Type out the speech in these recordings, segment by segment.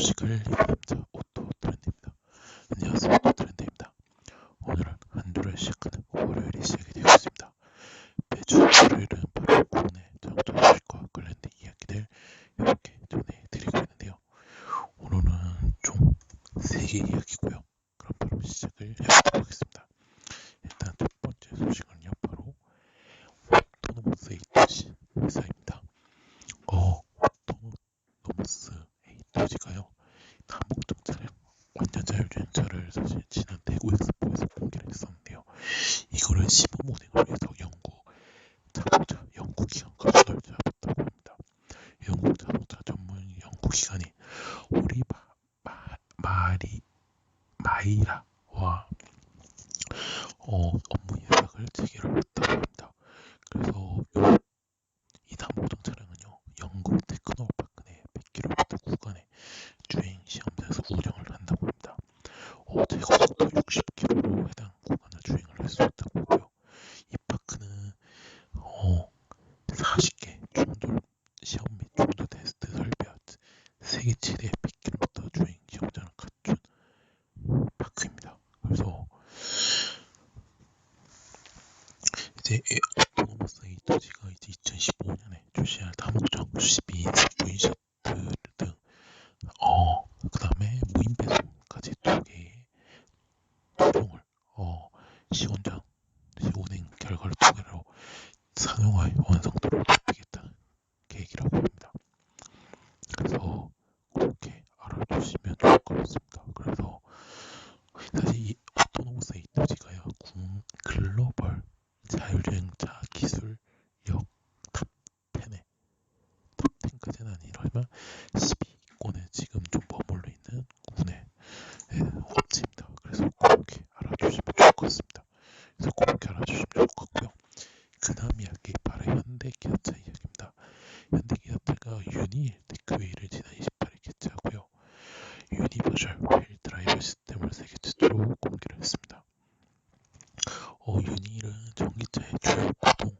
소식을 리뷰합니다. 오토 트렌드입니다. 안녕하세요. 오토 트렌드입니다. 오늘은 한 주를 시작하는 월요일이 시작이 되고 있습니다. 매주 월요일은 바로 국내 자동차 소식과 관련된 이야기들 이렇게 전해드리고 있는데요. 오늘은 총 3개 이야기고요. 그럼 바로 시작을 해보도록 하겠습니다. 일단 첫 번째 소식은요. 바로 오토노머스 에이터시 회사입니다. 어, 오토노머스 에이터시가요. 다목적 차량 완전 자율주행차를 사실 지난 대구 엑스포에서 공개를 했었는데요. 이거를 시범 운행을 위해서 영국 자동차 연구 기관 가수를 잡았다고 합니다. 영국 자동차 전문 연구 기관이 우리 마, 마, 마리 마이라와 어, 업무 예약을 체결을 했다고 합니다. 그래서 요, 이 다목적 차량은요 영국 테크노파크 내 100km 구간에 주행 시험장에서 운영을 한다고 합니다. 어, 제거속도 60km로 해당 구간을 주행을 할 수 있다고 하고요. 이 파크는 어, 40개 충돌 시험 및 충돌 테스트 설비와 세계 최대 100km 주행 시험장을 갖춘 파크입니다. 그래서 이제 오토노머스 에이터지가 이제 2015년에 출시할 다목적 12인승 무인 셔틀 등 어, 그 다음에 무인 배송까지 두 개의 토종을 어, 시운전, 시운행 결과를 토대로 상용화의 완성도를 높이겠다는 계획이라고 합니다. 그래서 그렇게 알아주시면 좋을 것 같습니다. 그래서 사실 이 오토노머스 에이터지가요 글로벌 자율주행차 기술력 탑10에 탑10까지는 아니라면 10위권에 지금 좀 머물러 있는 국내 업체입니다. 그래서 그렇게 알아주시면 좋을 것 같습니다. 그래서 그렇게 알아주시면 좋을 것 같고요. 그 다음 이야기 바로 현대기아차 이야기입니다. 현대기아차가 유니 테크웨이를 지난 28일 개최하고요. 유니버셜 휠 드라이브 시스템을 세계 최초로 공개를 했습니다. 어, 유니는 전기차의 주요 구동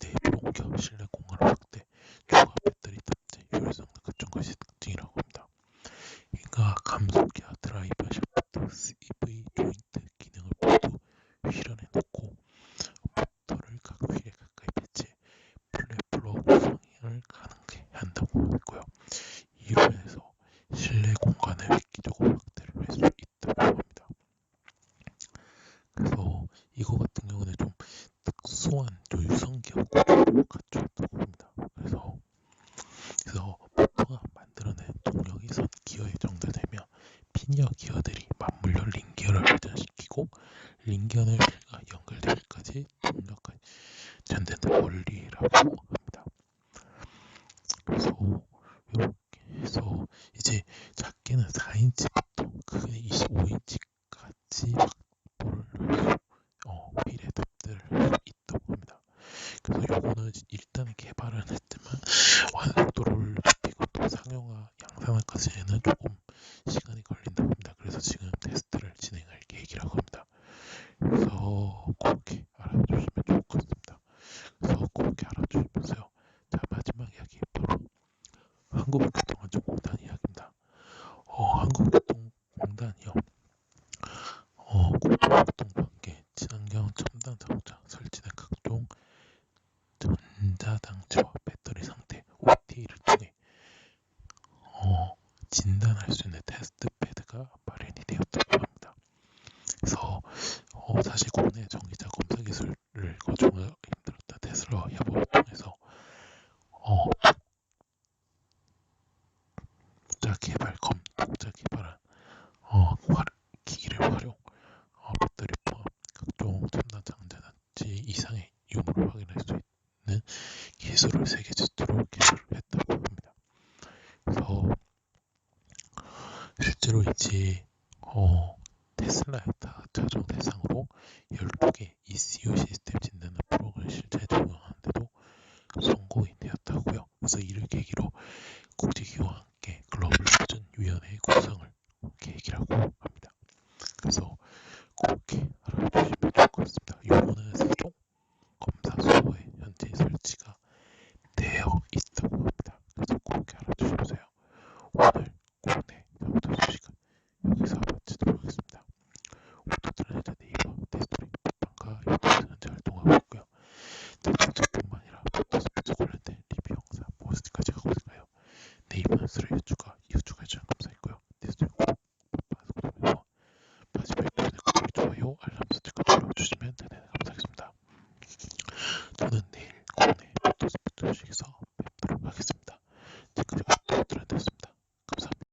내부로 옮겨 실내 공간을 확대, 추가 배터리 탑재, 효율성 등 갖춘 것이 특징이라고 합니다. 그러니까 감속기와 드라이버 샤프트, CV 조인트 기능을 모두 휠안에 넣고 모터를 각 휠에 가까이 배치해 플랫플로 구성을 가능하게 한다고 했고요. 인해서 실내 공간을 획기적으로 확대를 할 수 있다고 합니다. 그래서 이거 같은 경우는 좀 특수한 구조를 갖추었다고 합니다. 그래서 그래서 모터가 만들어낸 동력이 선 기어에 정제되며 피니어 기어들이 맞물려 링기어를 회전시키고 링기어는 휠과 연결되기까지 동력까지 전되는 원리라고 합니다. 그래서 이렇게 해서 이제 작게는 4인치부터 크게 25인치까지 확보를 어, 휠에 탑재를 할 수 있다고 합니다. 그래서 요거는 일단 개발은 했지만 완성도를 높이고 또 상용화 양산화까지는 조금 시간이 걸린다고 합니다. 그래서 지금 테스트를 진행할 계획이라고 합니다. 그래서 그렇게 알아주시면 좋을 것 같습니다. 그래서 그렇게 알아주시면서요. 자 마지막 이야기 바로 한국교통안전공단 이야기입니다. 어, 한국교통공단이요. 어, 고속교통과 함께 친환경 첨단 자동차 설치된 각종 전자장치와 배터리 상태 OTA를 통해 어, 진단할 수 있는 테스트 패드가 마련이 되었다고 합니다. 그래서 어, 사실 국내 전기차 검사 기술을 거정을 테슬라 협업을 통해서. 어, 독자 개발 검 독자 개발한 어, 화, 기기를 활용. 어, 배터리 포함 각종 첨단 장자장치 이상의 유무를 확인할 수 있는 기술을 세계 최초로 개발을 했다고 합니다. 그래서 실제로 이제 어, 테슬라의 다 자정 대상으로 12개 ECU 시스템 진단을 프로그램 실제 적용하는데도 성공이 그래서 이를 계기로 국제기구와 함께 글로벌 표준 위원회 구성을 계획이라고 합니다. 그래서 그렇게 알아주시면 좋을 것 같습니다. 요거는 세종 검사소에 현재 설치가 되어 있다고 합니다. 그래서 그렇게 알아주시면서요.